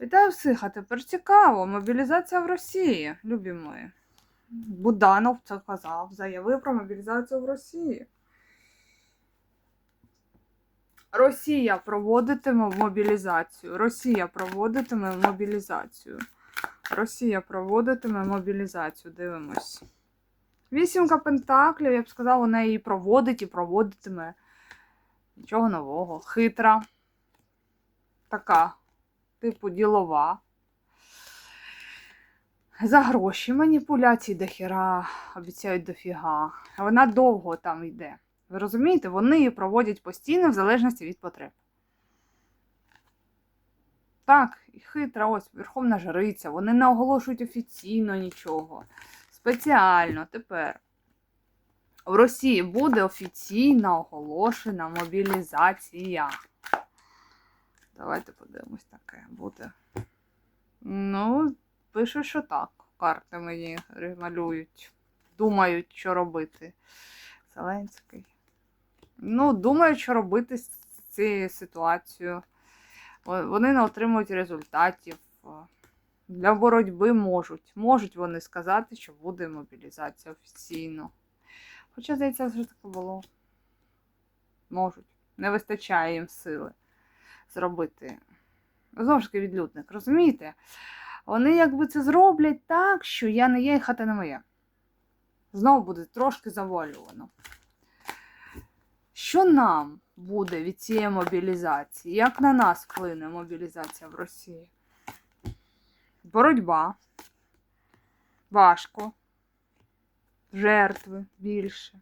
Вітаю всіх, а тепер цікаво. Мобілізація в Росії, любі мої. Буданов це казав, заявив про мобілізацію в Росії. Росія проводитиме мобілізацію. Росія проводитиме мобілізацію. Росія проводитиме мобілізацію. Дивимось. Вісімка пентаклів, я б сказала, вона її проводить і проводитиме. Нічого нового. Хитра. Така, типу, ділова. За гроші, маніпуляції до хіра, обіцяють дофіга. Вона довго там йде. Ви розумієте, вони її проводять постійно в залежності від потреб. Так, і хитра, ось Верховна Жриця. Вони не оголошують офіційно нічого. Спеціально тепер. В Росії буде офіційно оголошена мобілізація. Давайте подивимось таке буде. Ну, пишуть, що так. Карти мені малюють. Думають, що робити. Зеленський. Ну, думають, що робити з цією ситуацією. Вони не отримують результатів. Для боротьби можуть. Можуть вони сказати, що буде мобілізація офіційно. Хоча, здається, вже таке було. Можуть. Не вистачає їм сили зробити. Таки, відлюдник, розумієте? Вони якби це зроблять так, що я не є і хата не моя. Знову буде трошки завуальовано. Що нам буде від цієї мобілізації? Як на нас вплине мобілізація в Росії? Боротьба. Важко. Жертви більше.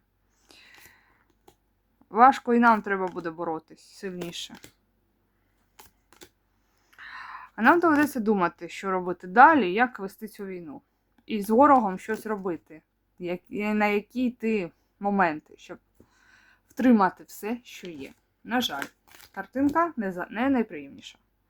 Важко і нам треба буде боротись сильніше. А нам доведеться думати, що робити далі, як вести цю війну. І з ворогом щось робити. Як, на які йти моменти, щоб втримати все, що є. На жаль, картинка не, не найприємніша.